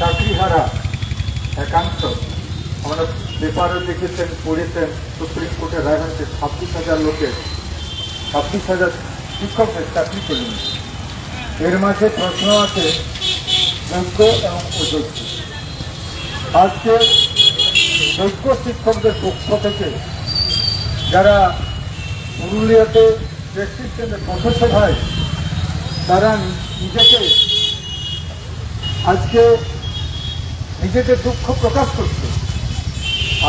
চাকরিহারা একাংশ আমরা পেপারে দেখেছেন, পড়েছেন, সুপ্রিম কোর্টের রায় হয়েছে ছাব্বিশ হাজার লোকের, ছাব্বিশ হাজার শিক্ষকের চাকরি করে নিয়েছে। এর মাঝে প্রশ্ন আছে, যোগ্য এবং অযোগ্য আজকে যোগ্য শিক্ষকদের পক্ষ থেকে যারা পুরুলিয়াতে প্রেসক্রিপশনের প্রফেসর হয় তারা নিজেকে আজকে নিজেকে দুঃখ প্রকাশ করছে।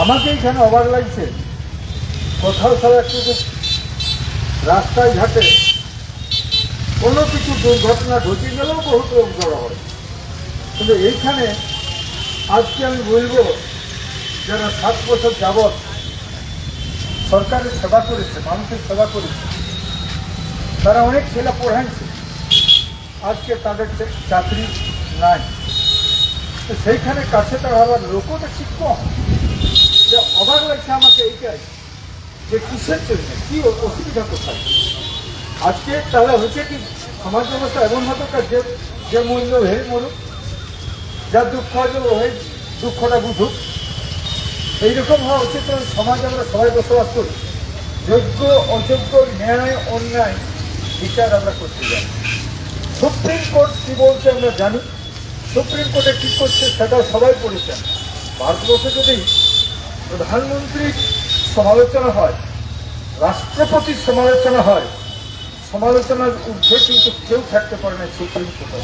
আমাকে এখানে অবাক লাগছে কোথাও সব একটু রাস্তায় ঘাটে কোনো কিছু দুর্ঘটনা ঘটে গেলেও বহুত লোক জড়ো হয়। কিন্তু এইখানে আজকে আমি বলব, যারা সাত বছর যাবৎ সরকারের সেবা করেছে, মানুষের সেবা করেছে, তারা অনেক ছেলে পড়াইছে। আজকে তাদের চাকরি নাই। তো সেইখানে কাছে তারা আবার লোকও তো ঠিক কম। যে অবাক লাগছে আমাকে এইটাই যে কিসের জন্য? কি অসুবিধা কোথায়? আজকে তাহলে হচ্ছে কি সমাজ ব্যবস্থা এমন হতো যে যে মূল্য হে মরুক যা দুঃখ আছে ও হয়ে দুঃখটা বুঝুক। এইরকম হওয়া উচিত সমাজে আমরা সবাই বসবাস করি। যোগ্য, অযোগ্য, ন্যায়, অন্যায়, বিচার আমরা করতে জানি। সুপ্রিম কোর্ট কি বলছে আমরা জানি। সুপ্রিম কোর্টে কি করছে সেটা সবাই পড়েছেন। ভারতবর্ষে যদি প্রধানমন্ত্রীর সমালোচনা হয় রাষ্ট্রপতির সমালোচনা হয়, সমালোচনার ঊর্ধ্বে কিন্তু কেউ থাকতে পারে না সুপ্রিম কোর্টে।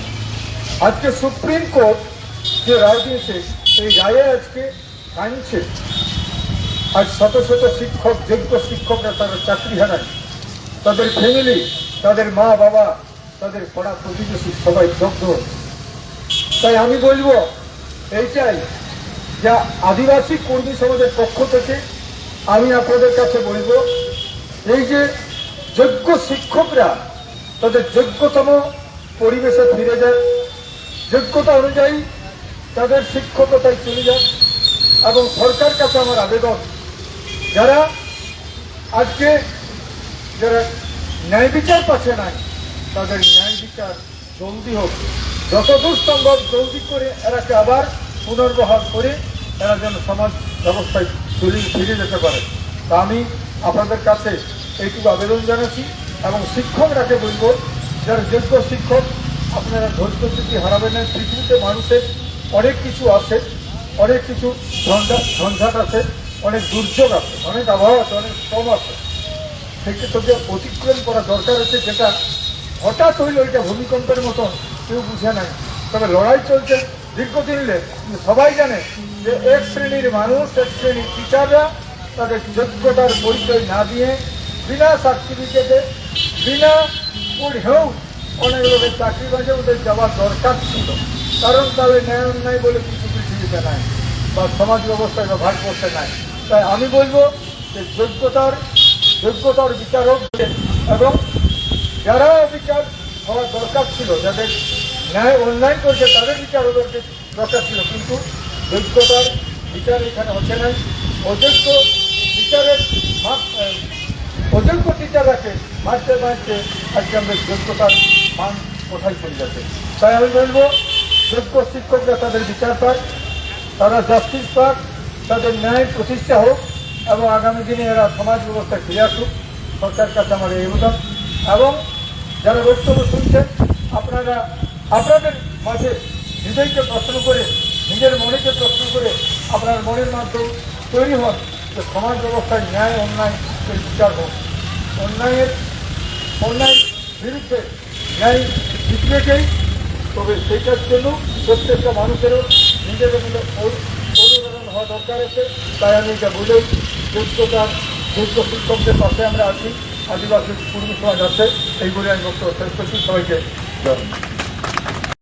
আজকে সুপ্রিম কোর্ট যে রায় দিয়েছে, সেই রায়ে আজকে কাঁদছে আজ শত শত শিক্ষক, যোগ্য শিক্ষকরা তারা চাকরি হারায়। তাদের ফ্যামিলি তাদের মা বাবা তাদের পড়া প্রতিবেশী সবাই দগ্ধ। তাই আমি বলব, এইটাই যা আদিবাসী কর্মী সমাজের পক্ষ থেকে আমি আপনাদের কাছে বলব, এই যে যোগ্য শিক্ষকরা তাদের যোগ্যতম পরিবেশে ফিরে যায় যোগ্যতা অনুযায়ী তাদের শিক্ষকতায় চলে যায় এবং সরকার কাছে আমার আবেদন, যারা আজকে যারা ন্যায় বিচার পাচ্ছে নাই, তাদের ন্যায় বিচার জলদি হোক। যতদূর সম্ভব জলদি করে এরাকে আবার পুনর্বহাল করে এরা যেন সমাজ ব্যবস্থায় চলে ফিরে যেতে পারে। তা আমি আপনাদের কাছে এইটুকু আবেদন জানাচ্ছি এবং শিক্ষকরাকে বলব, যারা যোগ্য শিক্ষক, আপনারা ধৈর্য স্থিতি হারাবেন না। পৃথিবীতে মানুষের অনেক কিছু আছে, অনেক কিছু ঝঞ্ঝাট আছে, অনেক দুর্যোগ আছে, অনেক আবহাওয়া আছে, অনেক শ্রম আছে। সেক্ষেত্রে অতিক্রম করা দরকার আছে, যেটা হঠাৎ হইল এটা ভূমিকম্পের মতন কেউ বুঝে নাই। তবে লড়াই চলছে দীর্ঘদিনে কিন্তু সবাই জানে যে এক শ্রেণির মানুষ, এক শ্রেণির টিচাররা তাদের যোগ্যতার পরিচয় না দিয়ে বিনা সার্টিফিকেটে বিনা পড়েও অনেক লোকের চাকরি বাজে ওদের যাওয়ার দরকার ছিল। কারণ তাদের ন্যায় অন্যায় বলে কিছু পৃথিবীতে নাই বা সমাজ ব্যবস্থায় বা ভারতবর্ষে নাই। তাই আমি বলব যে যোগ্যতার যোগ্যতার বিচার হোক এবং যারা বিচার হওয়ার দরকার ছিল, যাদের ন্যায় অন্যায় করছে, তাদের বিচার ওদেরকে দরকার ছিল, কিন্তু যোগ্যতার বিচার এখানে হচ্ছে না। অযোগ্য বিচারের অযোগ্য টিচাররাকে মারতে মারতে আজকে আমাদের যোগ্যতার মান কোথায় চলে যাচ্ছে তাই আমি বলব, যোগ্য শিক্ষকরা তাদের বিচার পাক, তারা জাস্টিস পাক, তাদের ন্যায় প্রতিষ্ঠা হোক, এবং আগামী দিনে এরা সমাজ ব্যবস্থায় ফিরে আসুক। সরকার কাছে আমার এই অনুদান এবং যারা বক্তব্য শুনছেন, আপনারা, আপনাদের মাঝে হৃদয়কে প্রশ্ন করে, নিজের মনেকে প্রশ্ন করে আপনার মনের মাধ্যমে তৈরি হন, যে সমাজ ব্যবস্থায় ন্যায়, অন্যায় বিচার হোক। অন্যায়ের অন্যায় বিরুদ্ধে ন্যায় জিতবেকেই তবে সেইটার জন্য প্রত্যেকটা মানুষেরও নিজেদের মধ্যে অনু- অনুদান হওয়া দরকার আছে। তাই আমি এটা বলেই যোগ্যতার যোগ্য শিক্ষকদের পাশে আমরা আছি। আদিবাসী পূর্ব সমাজ আছে এইগুলি আমি বক্তব্য শেষ করছি সবাইকে।